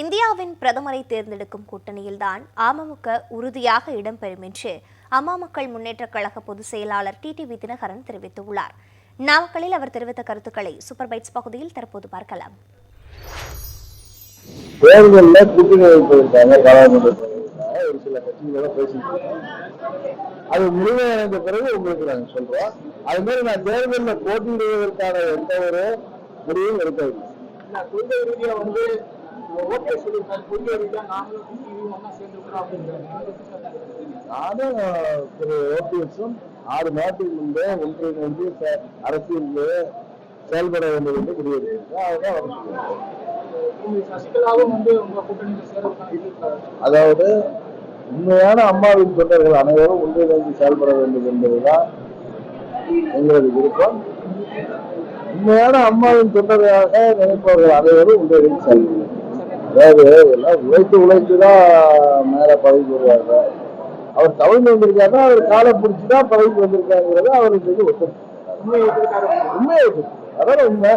இந்தியாவின் பிரதமரை தேர்ந்தெடுக்கும் கூட்டணியில்தான் அமமுக உறுதியாக இடம்பெறும் என்று அம்மா மக்கள் முன்னேற்றக் கழக பொதுச் செயலாளர் டிடிவி தினகரன் தெரிவித்துள்ளார். நாமக்கலில் அவர் தெரிவித்த கருத்துக்களை சூப்பர் பைட்ஸ் பகுதியில் தற்போது பார்க்கலாம். தேர்தலில் கூட்டணி வைப்பதற்காக பாராளுமன்ற தேர்தலுக்காக ஒரு சில கட்சிகளோட பேசிட்டு இருக்கோம். அது முடிவடைந்த பிறகு உங்களுக்கு நாங்கள் சொல்றோம் அது மாதிரி நான் தேர்தலில் போட்டியிடுவதற்கான எந்த ஒரு முடிவும் எடுக்கவில்லை. ஓகே சொல்லியிருக்காரு கொள்கை ரீதியா நாங்களும் ஒன்னா சேர்ந்துருக்கிறோம் அப்படிங்கிறாங்க நானும் திரு ஓபிஎஸும் ஆறு நாட்டுக்கு முன்பே ஒன்றிணைந்து அரசியலில் செயல்பட வேண்டும் என்று முடிவெடுத்திருக்கோம் அதுதான் அவர் அதாவது உண்மையான அம்மாவின் தொண்டர்கள் அனைவரும் ஒன்றிணைந்து செயல்பட வேண்டும் என்பதுதான் எங்களது விருப்பம். உண்மையான அம்மாவின் தொண்டர்களாக நினைப்பவர்கள் அனைவரும் ஒன்றிணைந்து செயல்பட வேண்டும். அதாவது எல்லாம் உழைத்து உழைத்து தான் மேல பதவிக்கு வருவாங்க அவர் தவழ்ந்து வந்திருக்காருன்னா அவர் காலை பிடிச்சி தான் பதவிக்கு வந்திருக்காங்கிறத அவருக்கு வந்து ஒத்துக்கு உண்மையை ஒத்துக்கு அதான் உண்மை.